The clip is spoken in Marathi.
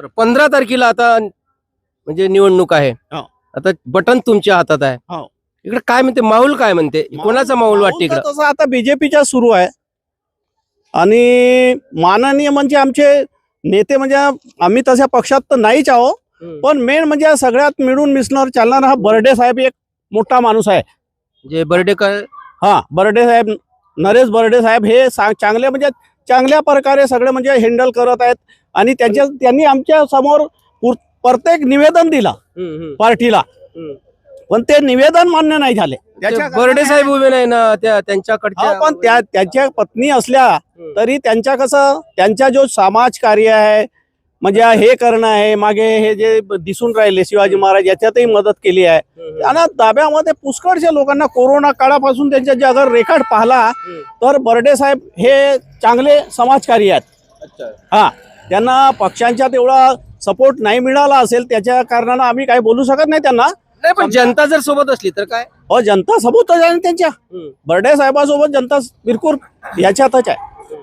बरं, पंधरा तारखेला आता म्हणजे निवडणूक आहे. हो. आता बटन तुमच्या हातात आहे. हो. इकडे काय म्हणते? माहोल काय म्हणते? कोणाचा माहोल वाटते इकडं? तसं आता बीजेपीच्या सुरू आहे. आणि माननीय म्हणजे आमचे नेते म्हणजे आम्ही तशा पक्षात तर नाहीच आहो. पण मेन म्हणजे सगळ्यात मिळून मिसणार चालणारा हा बर्डे साहेब एक मोठा माणूस आहे. जे बर्डे काय हा बर्डे साहेब नरेश बर्डे साहेब हे सा- चांगले म्हणजे चांगल्या प्रकारे सगळे म्हणजे हँडल करत आहेत. आणि त्यांच्या त्यांनी आमच्यासमोर पुर- प्रत्येक निवेदन दिला पार्टीला. पण ते निवेदन मान्य नाही झाले. बर्डे साहेब उभे नाही ना त्या त्यांच्याकडच्या पण त्या त्यांच्या पत्नी असल्या. तरी त्यांच्या कसं त्यांच्या जो समाज कार्य आहे म्हणजे हे करणं आहे मागे हे जे दिसून राहिले शिवाजी महाराज याच्यातही मदत केली आहे. त्यांना ताब्यामध्ये पुष्कळशा लोकांना कोरोना काळापासून त्यांच्या जे अगर रेकॉर्ड पाहला. तर बर्डे साहेब हे चांगले समाजकार्य आहेत. हा त्यांना पक्षांच्या तेवढा सपोर्ट नाही मिळाला असेल त्याच्या कारणानं आम्ही काही बोलू शकत नाही त्यांना. नाही पण जनता जर सोबत असली तर काय? अहो जनता सबूतच आहे त्यांच्या. बर्डे साहेबासोबत जनता बिलकुल याच्यातच आहे.